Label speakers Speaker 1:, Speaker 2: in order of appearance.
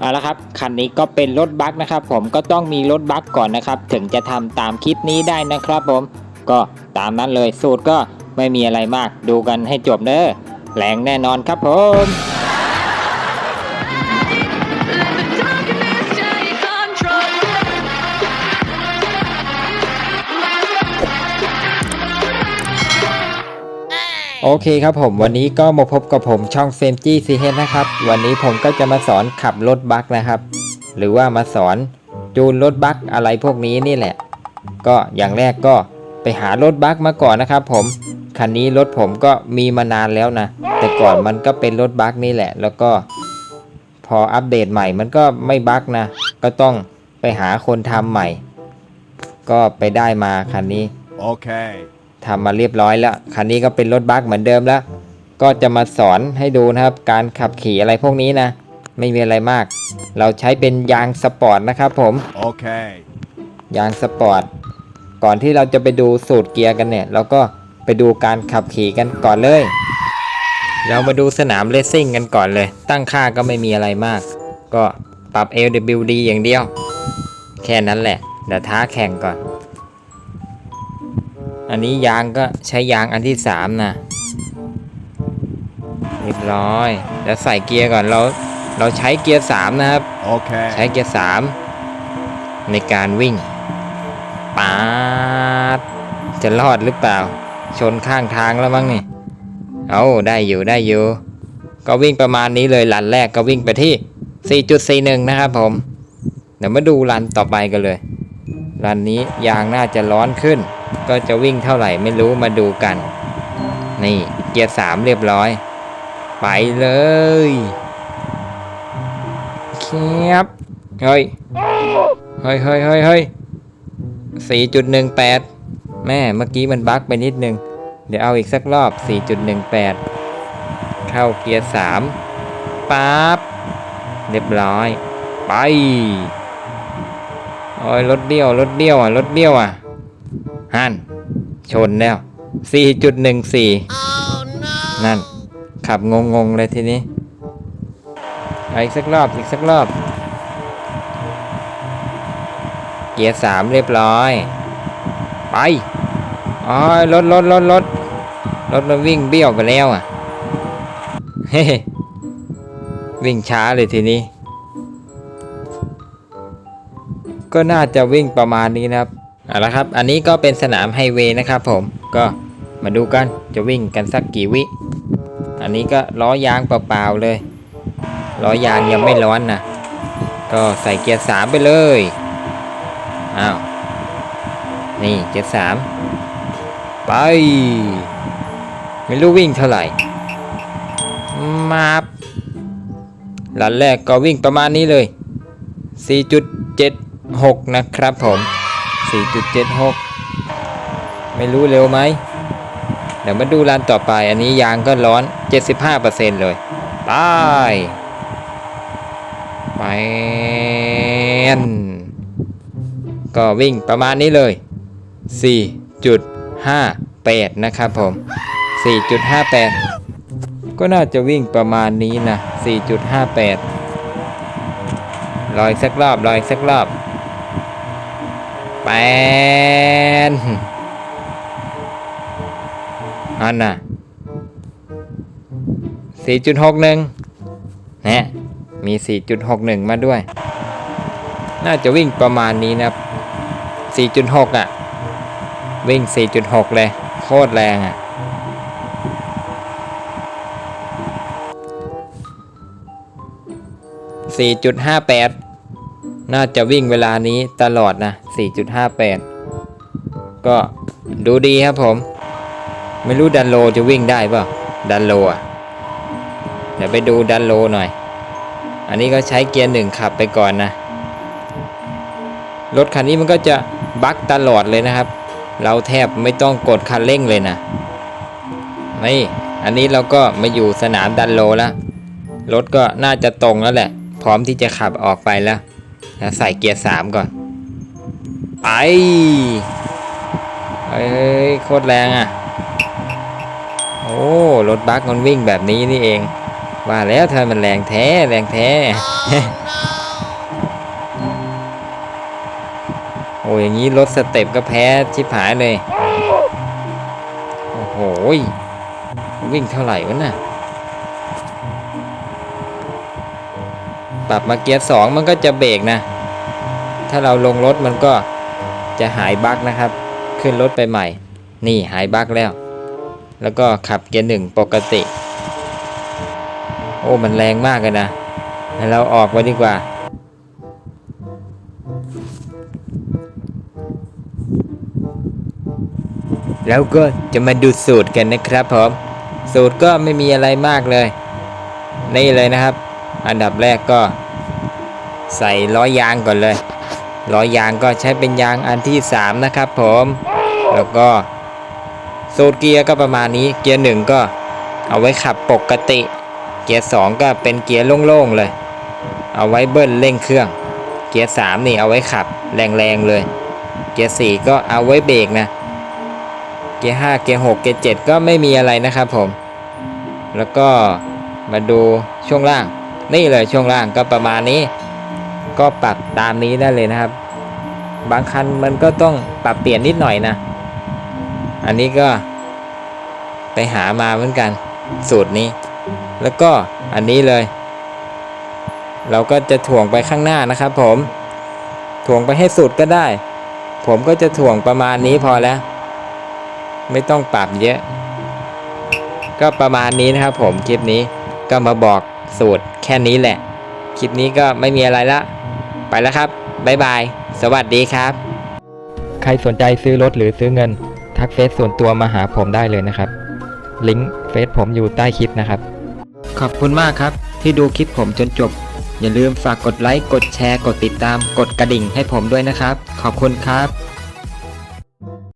Speaker 1: เอาละครับคันนี้ก็เป็นรถบัสนะครับ ผมก็ต้องมีรถบัสก่อนนะครับ ถึงจะทำตามคลิปนี้ได้นะครับ ผมก็ตามนั้นเลยสูตรก็ไม่มีอะไรมากดูกันให้จบเด้อแรงแน่นอนครับผม โอเคครับผมวันนี้ก็มาพบกับผมช่องเฟมจี้ซีเฮนะครับ วันนี้ผมก็จะมาสอนขับรถบัสนะครับ หรือว่ามาสอนจูนรถบัสอะไรพวกนี้นี่แหละ ก็อย่างแรกก็ไปหารถบัสมาก่อนนะครับ ผมคันนี้รถผมก็มีมานานแล้วนะ แต่ก่อนมันก็เป็นรถบัสนี่แหละ แล้วก็พออัปเดตใหม่มันก็ไม่บั๊กนะ ก็ต้องไปหาคนทำใหม่ ก็ไปได้มาคันนี้
Speaker 2: Okay.
Speaker 1: ทำมาเรียบร้อยแล้ว คันนี้ก็เป็นรถบัสเหมือนเดิมแล้ว ก็จะมาสอนให้ดูนะครับ การขับขี่อะไรพวกนี้นะ ไม่มีอะไรมาก เราใช้เป็นยางสปอร์ตนะครับผม
Speaker 2: Okay.
Speaker 1: ยางสปอร์ต ก่อนที่เราจะไปดูสูตรเกียร์กันเนี่ย เราก็ไปดูการขับขี่กันก่อนเลย เรามาดูสนามเลสซิ่งกันก่อนเลย ตั้งค่าก็ไม่มีอะไรมาก ก็ปรับ LWD อย่างเดียว แค่นั้นแหละ เดี๋ยวท้าแข่งก่อน อันนี้ยางก็ใช้ยางอันที่สามนะเรียบร้อยแล้วใส่เกียร์ก่อนเราเราใช้เกียร์สามนะครับใช้
Speaker 2: Okay.
Speaker 1: เกียร์สามในการวิ่งปาดจะรอดหรือเปล่า ชนข้างทางแล้วมั้งนี่เอาได้อยู่ได้อยู่ ก็วิ่งประมาณนี้เลยลันแรกก็วิ่งไปที่ 4.41 นะครับผม เดี๋ยวมาดูรันต่อไปกันเลยรันนี้ยางน่าจะร้อนขึ้น ก็จะวิ่งเท่าไหร่ไม่รู้มาดูกัน นี่เกียร์สามเรียบร้อย ไปเลยเคียบเฮ้ยเฮ้ยเฮ้ยเฮ้ยเฮ้ยสี่จุดหนึ่งแปดแม่เมื่อกี้มันบั๊กไปนิดนึง เดี๋ยวเอาอีกสักรอบ 4.18 เข้าเกียร์ 3ปั๊บ เรียบร้อย ไป โอ้ยรถเบี้ยว รถเบี้ยวอะ รถเบี้ยวอะ ฮันชนแล้ว 4.14 นั่น ขับงงๆเลยทีนี้เอาอีกสักรอบ อีกสักรอบ เกียร์สามเรียบร้อย ไปอ๋อรถรถรถรถรถมันวิ่งเบี้ยวไปแล้วอะ เฮ้วิ่งช้าเลยทีนี้ ก็น่าจะวิ่งประมาณนี้นะครับ เอาละครับ อันนี้ก็เป็นสนามไฮเวย์นะครับผม ก็มาดูกัน จะวิ่งกันสักกี่วิ อันนี้ก็ล้อยางเปล่าๆเลย ล้อยางยังไม่ร้อนนะ ก็ใส่เกียร์สามไปเลย อ้าว นี่เกียร์สามไป ไม่รู้วิ่งเท่าไหร่ มาบลันแรกก็วิ่งประมาณนี้เลย 4.76 นะครับผม 4.76 ไม่รู้เร็วไหมเดี๋ยวมาดูรันต่อไป อันนี้ยางก็ร้อน 75%เลยไปไปก็วิ่งประมาณนี้เลย 4.58 นะครับผม 4.58 ก็น่าจะวิ่งประมาณนี้นะ 4.58รอยสักรอบรอยสักรอบ ปนอันน่ะ4.61นะมี4.61มาด้วย น่าจะวิ่งประมาณนี้นะ4.6อะ วิ่ง4.6เลย โคตรแรงอะ4.58 น่าจะวิ่งเวลานี้ตลอดนะ 4.58 ก็ดูดีครับผม ไม่รู้ดันโลจะวิ่งได้เปล่าดันโลอะ เดี๋ยวไปดูดันโลหน่อย อันนี้ก็ใช้เกียร์หนึ่งขับไปก่อนนะ รถคันนี้มันก็จะบั๊กตลอดเลยนะครับ เราแทบไม่ต้องกดคันเร่งเลยนะนี่อันนี้เราก็มาอยู่สนามดันโลแล้ว รถก็น่าจะตรงแล้วแหละ พร้อมที่จะขับออกไปแล้ว แล้วใส่เกียร์สามก่อน ไปเฮ้ยโคตรแรงอะ โอ้รถบัสมันวิ่งแบบนี้นี่เอง ว่าแล้วทำไมมันแรงแท้แรงแท้ โอ้ยอย่างนี้รถสเต็ปก็แพ้ชิบหายเลย โอ้โหวิ่งเท่าไหร่วะน่ะ ปรับมาเกียร์สองมันก็จะเบรกนะ ถ้าเราลงรถมันก็จะหายบั๊กนะครับ ขึ้นรถไปใหม่ นี่หายบั๊กแล้ว แล้วก็ขับเกียร์หนึ่งปกติ โอ้มันแรงมากเลยนะให้เราออกไปดีกว่าแล้วก็จะมาดูสูตรกันนะครับผมสูตรก็ไม่มีอะไรมากเลย นี่เลยนะครับ อันดับแรกก็ ใส่ล้อยางก่อนเลยล้อยางก็ใช้เป็นยางอันที่ 3 นะครับผม แล้วก็สูตรเกียร์ก็ประมาณนี้ เกียร์หนึ่งก็เอาไว้ขับปกติ เกียร์สองก็เป็นเกียร์โล่งๆเลย เอาไว้เบิ้ลเร่งเครื่อง เกียร์สามนี่เอาไว้ขับแรงๆเลย เกียร์สี่ก็เอาไว้เบรกนะ เกียร์ห้าเกียร์หกเกียร์เจ็ดก็ไม่มีอะไรนะครับผม แล้วก็มาดูช่วงล่าง นี่เลยช่วงล่างก็ประมาณนี้ ก็ปรับตามนี้ได้เลยนะครับ บางคันมันก็ต้องปรับเปลี่ยนนิดหน่อยนะ อันนี้ก็ไปหามาเหมือนกัน สูตรนี้ แล้วก็อันนี้เลย เราก็จะถ่วงไปข้างหน้านะครับผม ถ่วงไปให้สุดก็ได้ ผมก็จะถ่วงประมาณนี้พอแล้ว ไม่ต้องปรับเยอะ ก็ประมาณนี้นะครับผมคลิปนี้ก็มาบอกสูตรแค่นี้แหละ คลิปนี้ก็ไม่มีอะไรละ ไปแล้วครับบ๊ายบาย สวัสดีครับ ใครสนใจซื้อรถหรือซื้อเงิน ทักเฟซส่วนตัวมาหาผมได้เลยนะครับ ลิงก์เฟซผมอยู่ใต้คลิปนะครับ ขอบคุณมากครับที่ดูคลิปผมจนจบ อย่าลืมฝากกดไลค์ กดแชร์ กดติดตาม กดกระดิ่งให้ผมด้วยนะครับ ขอบคุณครับ